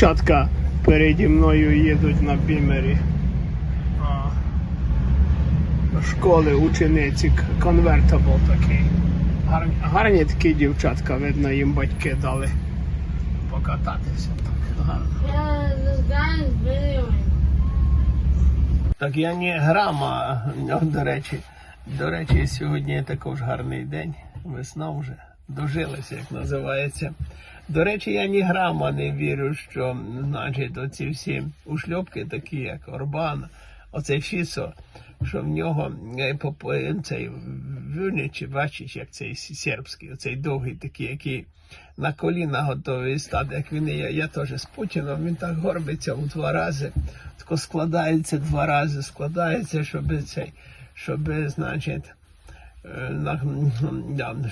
Дівчатка переді мною їдуть на бімері. Школи учениці конвертабл такий. Гарні, гарні такі дівчатка, видно, їм батьки дали покататися. Так, гарно. Я не грама, до речі. До речі, сьогодні також гарний день. Весна вже дожилася, як називається. До речі, я ні грама не вірю, що значить оці всі ушльопки, такі як Орбан, оцей Фісо, що в нього е, цей Вюнич, бачиш, як цей сербський, оцей довгий такий, який на коліна готовий стати, як він я, я теж з Путіном, він так горбиться у два рази, тако складається два рази, складається, щоб цей, щоб, значить,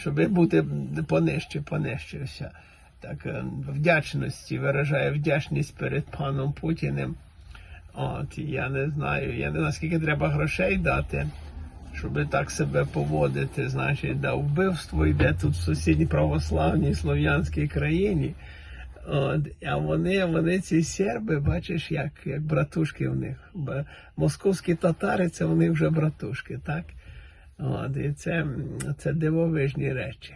щоб бути понижче, понижче. Так, е, вдячності, виражає вдячність перед паном Путіним. От, я не знаю, я не знаю, скільки треба грошей дати, щоб так себе поводити, значить, да, вбивство йде тут в сусідній православній слов'янській країні. От, а вони, вони ці серби, бачиш, як, як братушки в них. Московські татари це в них вже братушки, так? От, і це, це дивовижні речі.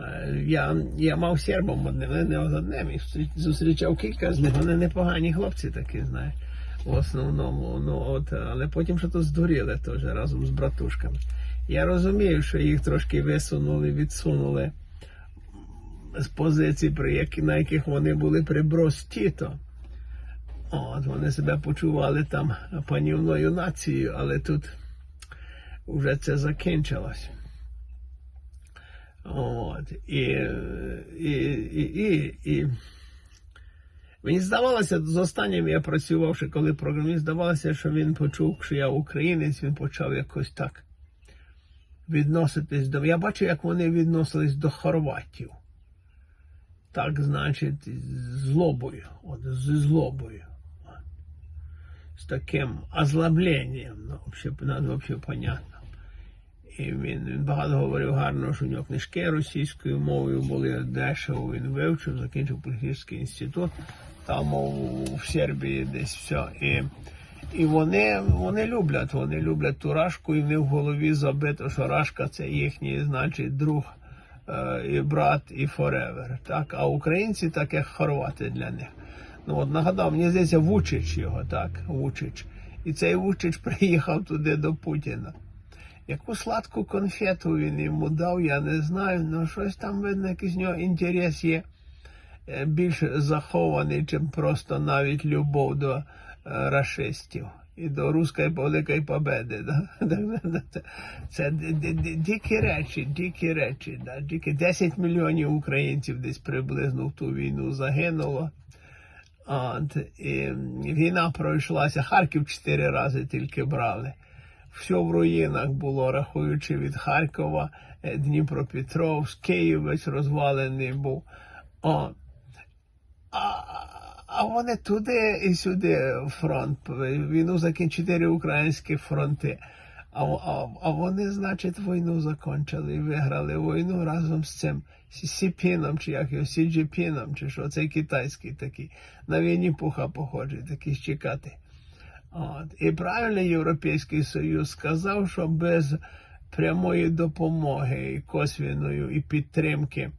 Е, Я, я мав сербом одним, не одним, і зустрічав кілька з них, вони непогані хлопці такі, знаєш, в основному. Ну, от, але потім що то здуріли теж разом з братушками. Я розумію, що їх трошки висунули, відсунули з позицій, на яких вони були при Брос Тіто. От, вони себе почували там панівною нацією, але тут вже це закінчилось. От, і, і, і, і, і мені здавалося, з останнім я працював, ще коли програміст, здавалося, що він почув, що я українець, він почав якось так відноситись до. Я бачу, як вони відносились до хорватів. Так, значить, з злобою, от, зі злобою. От. З таким озлобленням, ну, взагалі понятно. І він, багато говорив гарно, що у нього книжки російською мовою були дешево. Він вивчив, закінчив політичний інститут, там в Сербії десь все. І, і вони, вони люблять, вони люблять ту рашку, і в них в голові забито, що рашка це їхній, значить, друг е, і брат, і форевер. Так? А українці так як хорвати для них. Ну от нагадав, мені здається, Вучич його, так, Вучич. І цей Вучич приїхав туди до Путіна. Яку сладку конфету він йому дав, я не знаю, але щось там видно, якийсь нього інтерес є е, більш захований, чим просто навіть любов до е, рашистів і до руської великої победи. Це- Це ди- ди- ди- дикі речі, дикі речі. Дикі 10 мільйонів українців десь приблизно в ту війну загинуло. От, і війна пройшлася, Харків чотири рази тільки брали. Все в руїнах було, рахуючи від Харкова, е, Дніпропетровськ, Київ весь розвалений був. О. А, а вони туди і сюди фронт. Війну закінчили чотири українські фронти. А, а, а вони, значить, війну закінчили і виграли війну разом з цим Сі- Сіпіном, чи як його, Сіджіпіном, чи що, цей китайський такий. На війні пуха похожий, такий щекатий. От. І правильно Європейський Союз сказав, що без прямої допомоги і косвіної і підтримки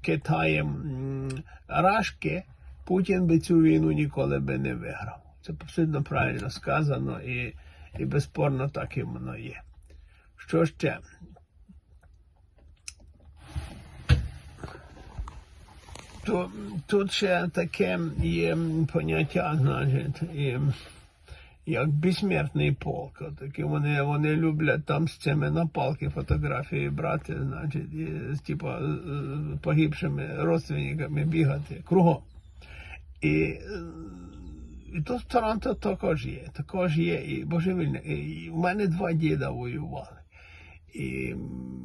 Китаєм Рашки Путін би цю війну ніколи би не виграв. Це абсолютно правильно сказано і, і безспорно так і воно є. Що ще? Тут ще таке є поняття, значить, і, як безсмертний полк. Такі вони, вони люблять там з цими на палки фотографії брати, значить, і, типа, з- погибшими родственниками бігати кругом. І, і тут в Торонто також є. Також є і божевільне. І в мене два діда воювали. І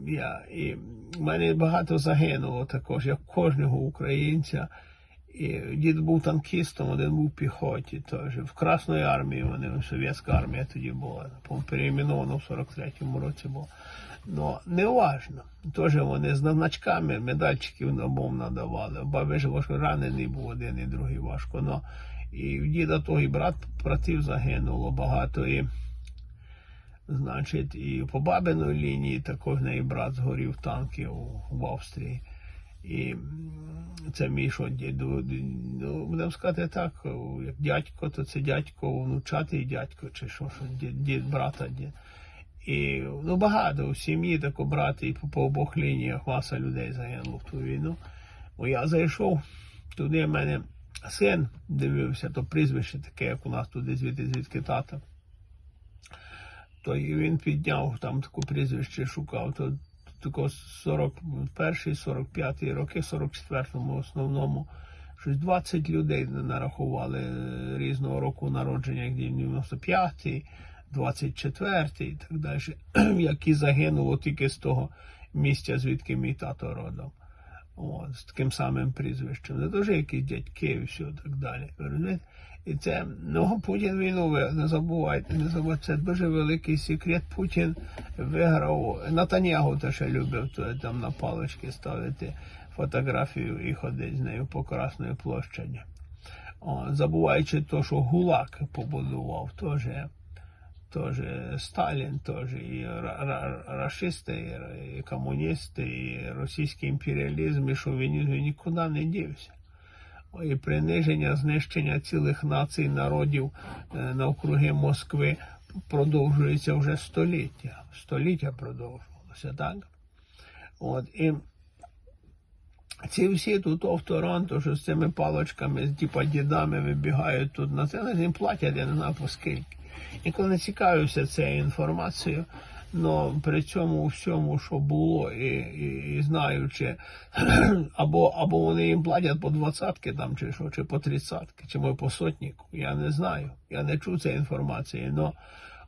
я, і в мене багато загинуло також, як кожного українця. І дід був танкістом, один був в піхоті теж. В Красної армії вони, совєтська армія тоді була. по-моєму, в 43-му році було. Ну, не важно. Теж вони з значками медальчиків обом надавали. Бабі ж важко ранений був один і другий важко. Ну, і в діда того і брат братів загинуло багато. І, значить, і по бабиної лінії також в неї брат згорів танки у, в Австрії. І це мій що діду, ну, будемо сказати так, як дядько, то це дядько, внучатий дядько, чи що, що дід, дід брата дід. І ну, багато в сім'ї тако брати і по, по обох лініях маса людей загинуло в ту війну. Бо я зайшов, туди в мене син дивився, то прізвище таке, як у нас туди звідти, звідки тата. То він підняв там таке прізвище, шукав. То тако 41 45 роки, 44-му в основному. Щось 20 людей нарахували різного року народження, як 95-й, 24-й і так далі, які загинуло тільки з того місця, звідки мій тато родом. От, з таким самим прізвищем. Це теж якісь дядьки і все так далі. І це ну, Путін війну ви не забувайте, не забувайте. Це дуже великий секрет. Путін виграв. Натанягу теж любив то, там на палички ставити фотографію і ходити з нею по Красної площаді. О, забуваючи то, що ГУЛАГ побудував, теж. Тоже Сталін, теж і ра- ра- рашисти, і, і комуністи, і російський імперіалізм, і шовінізм він нікуди не дівся. І приниження, знищення цілих націй, народів е, навкруги Москви продовжується вже століття. Століття продовжувалося, так? От, і ці всі тут в Торонто, що з цими палочками, з типа дідами вибігають тут на це, їм платять, я не знаю по скільки. Ніколи не цікавився цією інформацією, але при цьому всьому, що було, і, і, і знаючи, або, або вони їм платять по двадцятки там, чи що, чи по тридцятки, чи може по сотніку, я не знаю. Я не чув цієї інформації, но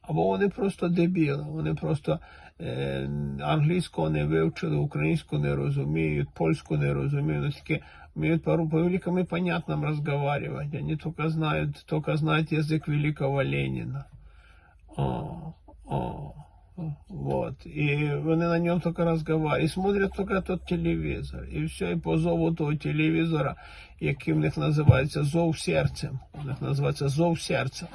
або вони просто дебіли, вони просто е, англійського не вивчили, українську не розуміють, польську не розуміють, но тільки вміють по, по великому и понятном разговаривать. Они только знают, только знают язык великого Ленина. О, о, вот. И вони на нем только разговаривают. И смотрят только тот телевизор. И все, і по зову того телевізора, який в них називається зов серцем. У них називається зов серця.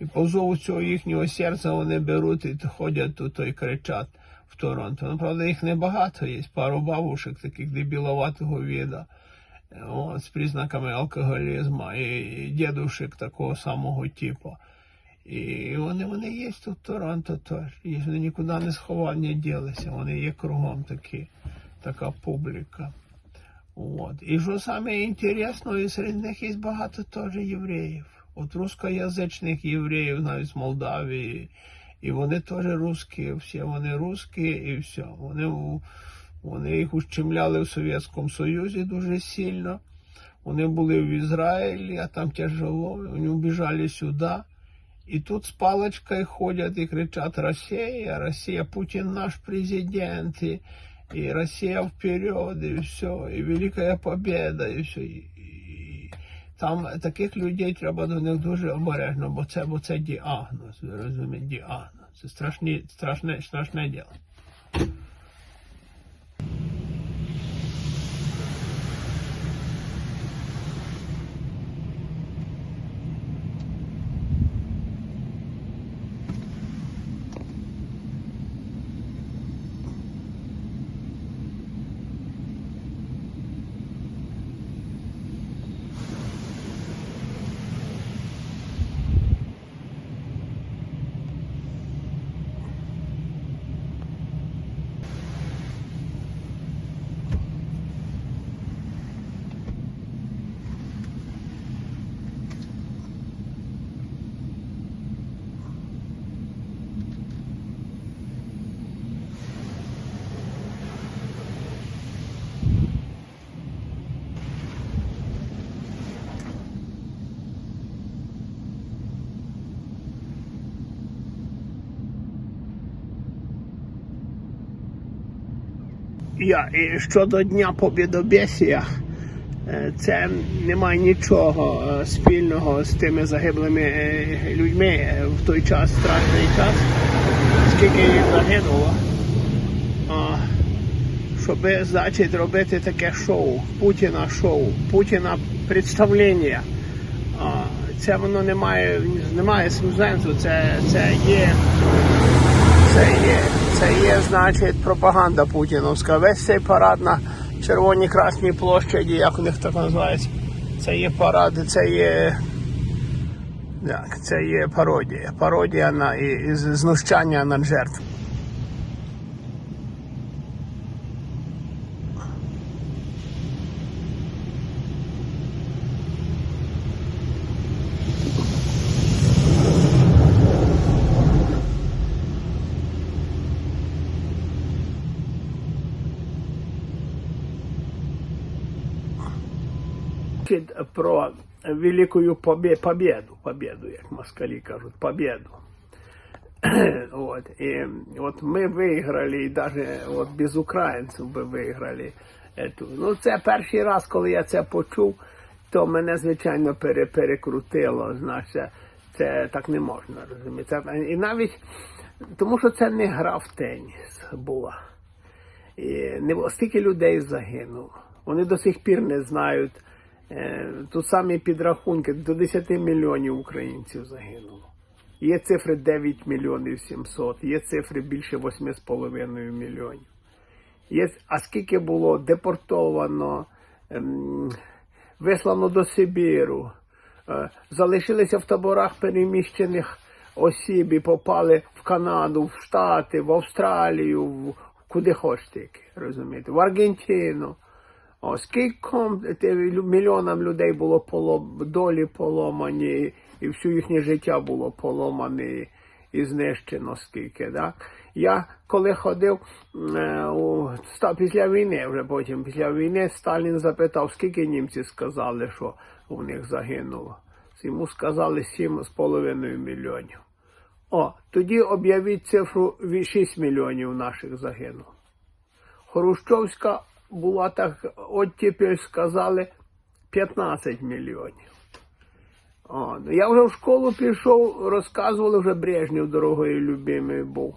І по зову цього їхнього серця вони беруть і ходять тут і кричать в Торонто. Ну, правда, їх небагато є, пару бабушек таких дебіловатого віда. От, з признаками алкоголізму і, дідушек такого самого типу. І вони, вони є тут в Торонто теж. І вони нікуди не сховані, не ділися. Вони є кругом такі, така публіка. От. І що саме серед них є багато теж євреїв. От рускоязичних євреїв, навіть з Молдавії. І вони теж русські, всі вони русські і все. Вони, вони їх ущемляли в Совєтському Союзі дуже сильно. Вони були в Ізраїлі, а там тяжело, вони убіжали сюди. І тут з паличкою ходять і кричать Росія, Росія, Путін наш президент, і, і Росія вперед, і все, і велика победа, і все. І, і, там таких людей треба до них дуже обережно, бо це, бо це діагноз, ви розумієте, діагноз. Це страшні, страшне, страшне діло. Я щодо Дня Побєдобєсія, Е, Це не має нічого е, спільного з тими загиблими е, людьми в той час, страшний час, скільки їх загинуло. Щоб значить робити таке шоу, Путіна шоу, Путіна представлення. Це воно не має, не має сенсу, це, це є. Це є, це є, значить, пропаганда путіновська. Весь цей парад на Червоній Красній площаді, як у них так називається, це є парад, це є. так, це є пародія. Пародія на і, і знущання над жертв. Про великую побе- победу, победу, як москалі кажуть, победу. Вот. І от ми виграли, і навіть от без українців би виграли. Ету. Ну, це перший раз, коли я це почув, то мене, звичайно, пере, перекрутило. Значить, це так не можна розуміти. І навіть тому, що це не гра в теніс була. І не було людей загинуло. Вони до сих пір не знають. Е, тут самі підрахунки до 10 мільйонів українців загинуло. Є цифри 9 мільйонів 700, є цифри більше 8,5 мільйонів. Є, а скільки було депортовано, ем, вислано до Сибіру, е, залишилися в таборах переміщених осіб і попали в Канаду, в Штати, в Австралію, в, куди хочете, розумієте, в Аргентину. Скільком мільйонам людей було полом, долі поломані, і все їхнє життя було поломане і знищено скільки. Да? Я коли ходив е, у, після війни, вже потім після війни Сталін запитав, скільки німці сказали, що у них загинуло. Йому сказали 7,5 мільйонів. О, тоді об'явіть цифру 6 мільйонів наших загинуло. Хрущовська була так, от тепер сказали 15 мільйонів. О, ну я вже в школу пішов, розказували вже Брежнєв, дорогою любимий був,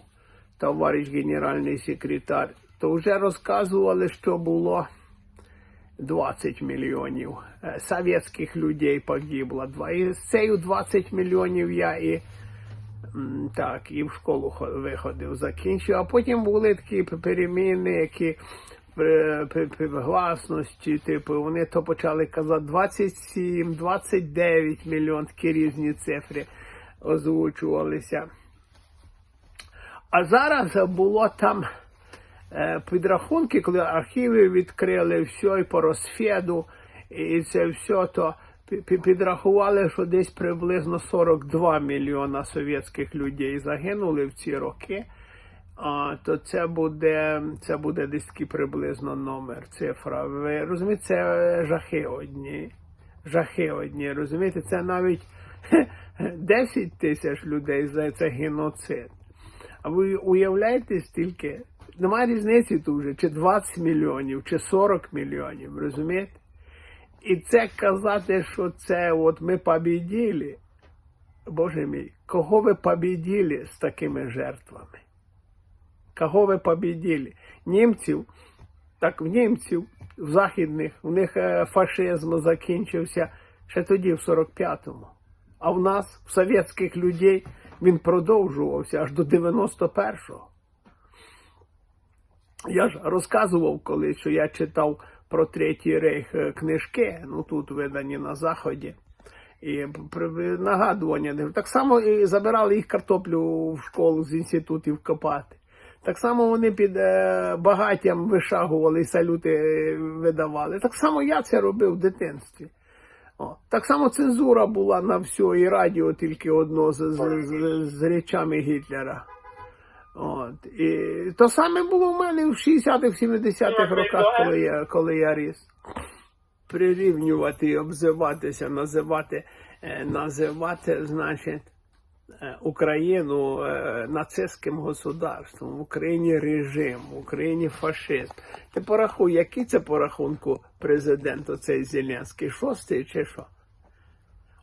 товариш генеральний секретар. То вже розказували, що було 20 мільйонів е, совєтських людей погибло. І з цією 20 мільйонів я і Так, і в школу виходив, закінчив, а потім були такі переміни, які при, типу, вони то почали казати 27, 29 мільйон, такі різні цифри озвучувалися. А зараз було там е, підрахунки, коли архіви відкрили все і по розфеду, і це все, то пі- пі- підрахували, що десь приблизно 42 мільйона совєтських людей загинули в ці роки. А, то це буде, це буде десь такий приблизно номер, цифра. Ви розумієте, це жахи одні. Жахи одні. Розумієте, це навіть 10 тисяч людей за це геноцид. А ви уявляєте стільки? Немає різниці тут чи 20 мільйонів, чи 40 мільйонів, розумієте? І це казати, що це от ми побіділи. Боже мій, кого ви побіділи з такими жертвами? Кого ви побіділи? Німців, так в німців, в західних, у них е, фашизм закінчився ще тоді, в 45-му. А в нас, в совєтських людей, він продовжувався аж до 91-го. Я ж розказував колись, що я читав про Третій рейх е, книжки, ну тут видані на Заході. І нагадування. Так само і забирали їх картоплю в школу з інститутів копати. Так само вони під е, багаттям вишагували і салюти е, видавали. Так само я це робив в дитинстві. О, так само цензура була на все, і радіо тільки одно з, з, з, з речами Гітлера. От. І то саме було в мене в 60-х, 70-х роках, коли я, коли я ріс. Прирівнювати, обзиватися, називати, е, називати, значить, Україну е, нацистським государством, в Україні режим, в Україні фашизм. Ти порахуй, який це по рахунку президент оцей Зеленський, шостий чи що?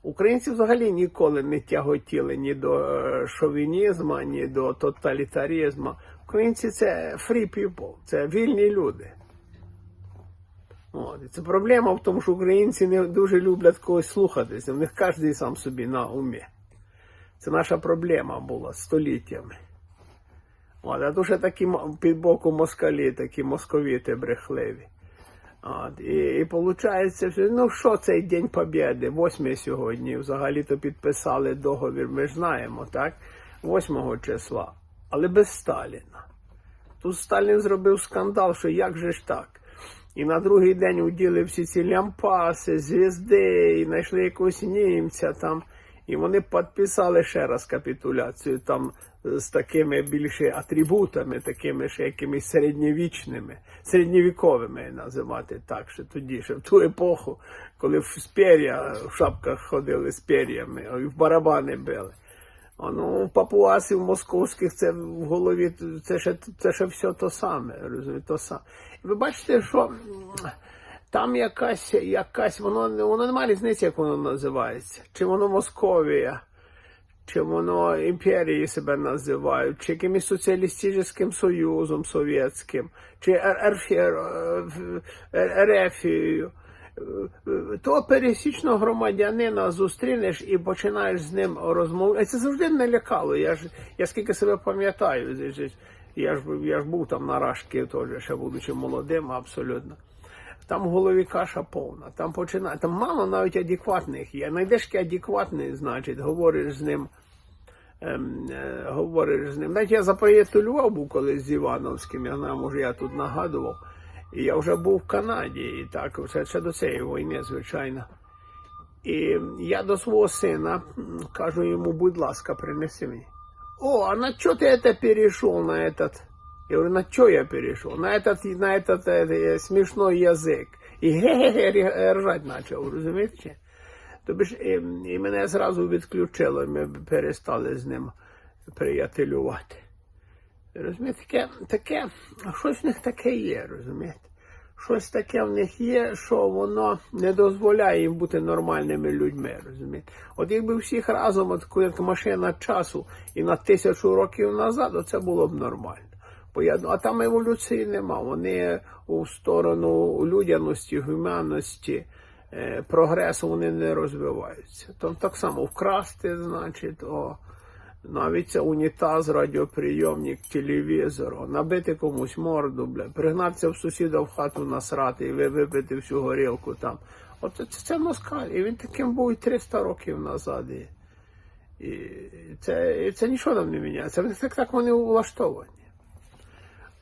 Українці взагалі ніколи не тяготіли ні до е, шовінізму, ні до тоталітаризму. Українці це free people, це вільні люди. От. І це проблема в тому, що українці не дуже люблять когось слухатися. В них кожен сам собі на умі. Це наша проблема була століттями. От, а ще такі під боку москалі, такі московіти брехливі. От, і, і виходить, ну що цей День Побєди, 8 сьогодні, взагалі-то підписали договір, ми ж знаємо, так? 8 числа, але без Сталіна. Тут Сталін зробив скандал, що як же ж так? І на другий день уділи всі ці лямпаси, звізди, і знайшли якогось німця там. І вони підписали ще раз капітуляцію там з такими більше атрибутами, такими ще якимись середньовічними, середньовіковими називати так, що тоді, ще в ту епоху, коли в з пер'я в шапках ходили з пер'ями, а в барабани били. А ну, у папуасів московських це в голові, це ще, це ще все то саме, розумієте, то саме. Ви бачите, що там якась, якась, воно, воно немає різниці, як воно називається. Чи воно Московія, чи воно імперії себе називають, чи якимось соціалістичним союзом совєтським, чи Ерефією. То пересічного громадянина зустрінеш і починаєш з ним розмовляти. Це завжди не лякало. Я ж я скільки себе пам'ятаю, я ж я ж був там на Рашки, теж ще будучи молодим, абсолютно. Там в голові каша повна. Там починає. Там мало навіть адекватних є. Найдеш такий адекватний, значить, говориш з ним. Ем, е, говориш з ним. Навіть я заприятелював був колись з Івановським, я знаю, може я тут нагадував. І я вже був в Канаді, і так, це ще до цієї війни, звичайно. І я до свого сина м, кажу йому, будь ласка, принеси мені. О, а на что ты это перешел на этот? Я говорю, на что я перешел? На этот, на этот э, смешной язык. І ге-ге-ге ржать почав, розумієте? Тобі ж і, і мене зразу відключило, і ми перестали з ним приятелювати. Розумієте, таке, таке, щось в них таке є, розумієте? Щось таке в них є, що воно не дозволяє їм бути нормальними людьми, розумієте? От якби всіх разом, от таку, як машина часу, і на тисячу років назад, це було б нормально. Я, а там еволюції нема. Вони у сторону людяності, гуманності, е, прогресу вони не розвиваються. Там так само вкрасти, значить, о, навіть унітаз, радіоприйомник, телевізор, о, набити комусь морду, бля, пригнатися в сусіда в хату насрати і ви- випити всю горілку там. От це, це москаль, і він таким був і 300 років назад. І, це, це нічого нам не міняється. Так, так вони влаштовані.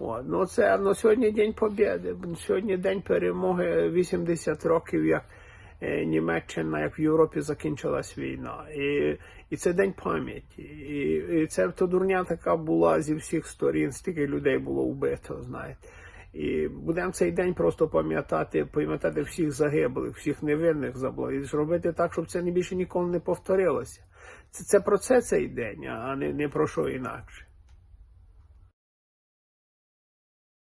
От, ну це ну, сьогодні День Побєди, сьогодні День перемоги 80 років, як е, Німеччина, як в Європі закінчилась війна. І, і це День пам'яті. І, і це то дурня така була зі всіх сторін, стільки людей було вбито, знаєте. І будемо цей день просто пам'ятати, пам'ятати всіх загиблих, всіх невинних забло, і зробити так, щоб це більше ніколи не повторилося. Це, це про це цей день, а не, не про що інакше.